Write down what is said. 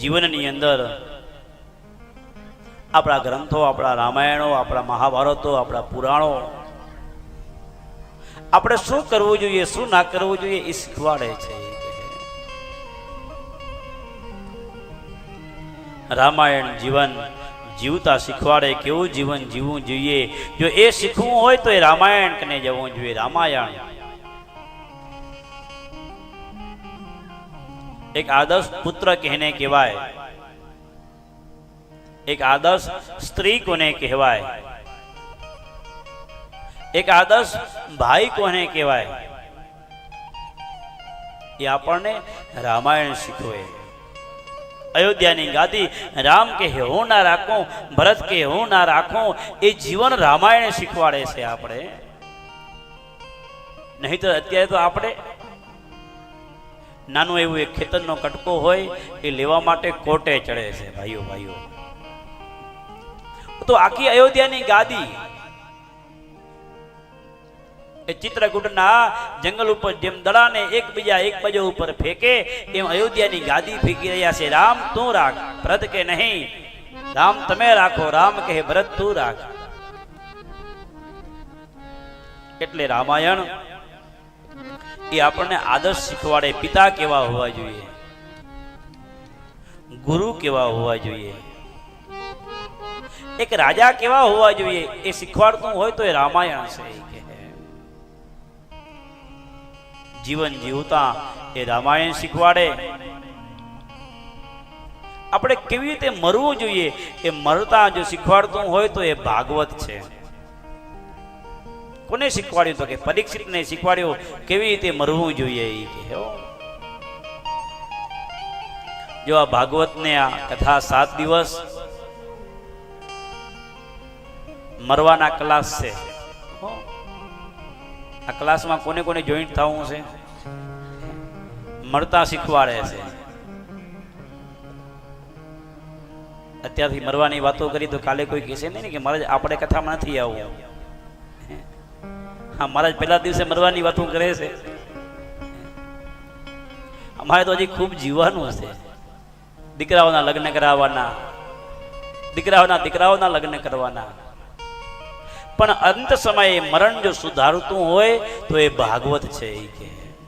જીવનની અંદર આપણા ગ્રંથો, આપણા રામાયણો, આપણા મહાભારતો, આપણા પુરાણો, આપણે શું કરવું જોઈએ, શું ના કરવું જોઈએ એ શીખવાડે છે. રામાયણ જીવન જીવતા શીખવાડે, કેવું જીવન જીવવું જોઈએ? જો એ શીખવું હોય તો એ રામાયણ કને જવું જોઈએ? રામાયણ. એક આદર્શ પુત્ર કહેને કહેવાય એક આદર્શ સ્ત્રી કોને કહેવાય એક આદર્શ ભાઈ કોને કહેવાય એ આપણને રામાયણ શીખવે અયોધ્યાની ગાદી રામ કે હું ના રાખું ભરત કે હું ના રાખું એ જીવન રામાયણ શીખવાડે છે આપણે નહીં તો અત્યારે તો આપણે નાનું એવું એક ખેતરનો કટકો હોય, એ લેવા માટે કોટે ચડે છે, ભાઈઓ ભાઈઓ. તો આખી અયોધ્યાની ગાદી એ ચિત્રકૂટના જંગલ ઉપર જેમ દડાને એકબીજા એક બાજુ ઉપર ફેંકે, એમ અયોધ્યાની ગાદી ફેંકી રહ્યા છે. રામ, તું રાખ, ભરત કે નહીં? રામ, તમે રાખો, રામ કહે, ભરત, તું રાખ. એટલે રામાયણ એ આપણને આદર્શ શીખવાડે, પિતા કેવા હોવા જોઈએ, ગુરુ કેવા હોવા જોઈએ, એક રાજા કેવા હોવા જોઈએ, એ શીખવાડતું હોય તો એ રામાયણ છે જીવન જીવતા એ રામાયણ શીખવાડે. આપણે કેવી રીતે મરવું જોઈએ, એ મરતા જો શીખવાડતું હોય તો એ ભાગવત છે. કોને શીખવાડ્યું તો કે પરીક્ષિતને શીખવાડ્યું, કેવી રીતે મરવું જોઈએ એ કે. જો આ ભાગવતને આ કથા સાત દિવસ મરવાના ક્લાસ છે આ ક્લાસમાં કોને કોને જોઈન્ટ થવું છે? મળતા શીખવાડે છે. અત્યારથી મરવાની વાતો કરી તો કાલે કોઈ કહેશે નહીં ને કે મારે આપણે કથામાં નથી આવવું હા, મહારાજ, પહેલા દિવસે મરવાની વાતો કરે છે. અમારે તો હજી ખૂબ જીવવાનું છે દીકરાઓના લગ્ન કરાવવાના, દીકરાઓના દીકરાઓના લગ્ન કરવાના. પણ અંત સમયે મરણ જો સુધારતું હોય તો એ ભાગવત છે એ કે.